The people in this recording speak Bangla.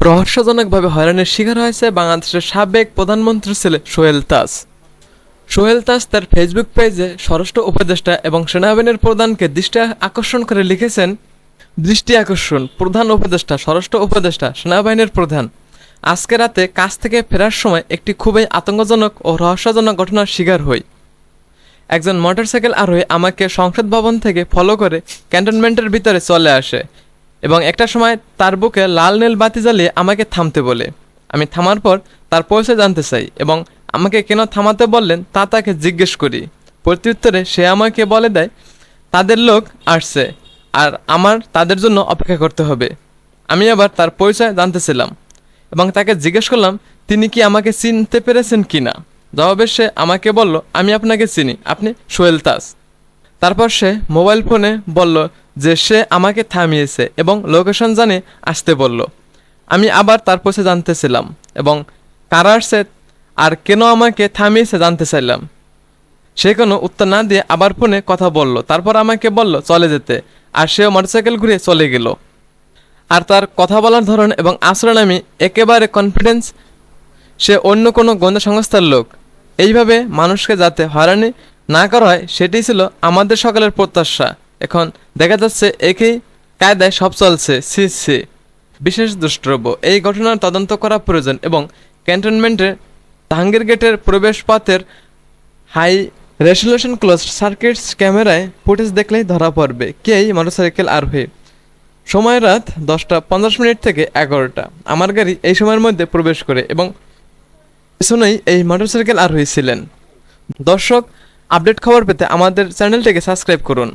রহস্যজনকভাবে হয়রানির শিকার হয়েছে বাংলাদেশের সাবেক প্রধানমন্ত্রী ছেলে সোহেল তাস সোহেল তাস তার ফেসবুক পেজে স্বরাষ্ট্র উপদেষ্টা এবং সেনাবাহিনীর প্রধানকে দৃষ্টি আকর্ষণ করে লিখেছেন, দৃষ্টি আকর্ষণ, প্রধান উপদেষ্টা, স্বরাষ্ট্র উপদেষ্টা, সেনাবাহিনীর প্রধান। আজকে রাতে কাজ থেকে ফেরার সময় একটি খুবই আতঙ্কজনক ও রহস্যজনক ঘটনার শিকার হই। একজন মোটরসাইকেল আরোহী আমাকে সংসদ ভবন থেকে ফলো করে ক্যান্টনমেন্টের ভিতরে চলে আসে। এবং একটা সময় তার বুকে লাল নীল বাতি জ্বালিয়ে আমাকে থামতে বলে। আমি থামার পর তার পরিচয় জানতে চাই এবং আমাকে কেন থামাতে বললেন তা তাকে জিজ্ঞেস করি। প্রত্যুত্তরে সে আমাকে বলে দেয়, তাদের লোক আসছে আর আমার তাদের জন্য অপেক্ষা করতে হবে। আমি আবার তার পরিচয় জানতেছিলাম এবং তাকে জিজ্ঞেস করলাম, তিনি কি আমাকে চিনতে পেরেছেন কি না জবাবে সে আমাকে বলল, আমি আপনাকে চিনি, আপনি সোহেল তাস। তারপর সে মোবাইল ফোনে বলল যে সে আমাকে থামিয়েছে এবং লোকেশন জানে আসতে বলল। আমি আবার তার পয়সা জানতেছিলাম এবং কারা আসছে আর কেন আমাকে থামিয়েছে জানতে চাইলাম। সে কোনো উত্তর না দিয়ে আবার ফোনে কথা বলল। তারপর আমাকে বলল চলে যেতে আর সেও মোটরসাইকেল ঘুরে চলে গেল। আর তার কথা বলার ধরন এবং আচরণ আমি একেবারে কনফিডেন্স সে অন্য কোনো গোয়েন্দা সংস্থার লোক। এইভাবে মানুষকে যাতে হয়রানি না করা হয়, সেটাই ছিল আমাদের সকলের প্রত্যাশা। এখন দেখা যাচ্ছে একই কায়দায় সব চলছে, সি সি। বিশেষ দুষ্টব্য এই ঘটনার তদন্ত করা প্রয়োজন এবং ক্যান্টনমেন্টের টাঙ্গের গেটের প্রবেশপথের হাই রেজলিউশন ক্লোজ সার্কিটস ক্যামেরায় ফুটেজ দেখলেই ধরা পড়বে, কে কেই মোটরসাইকেল আরোহী সময় রাত দশটা পঞ্চাশ মিনিট থেকে এগারোটা। আমার গাড়ি এই সময়ের মধ্যে প্রবেশ করে এবং পেছনেই এই মোটরসাইকেল আরোহী ছিলেন দর্শক আপডেট খবর পেতে আমাদের চ্যানেলটিকে সাবস্ক্রাইব করুন।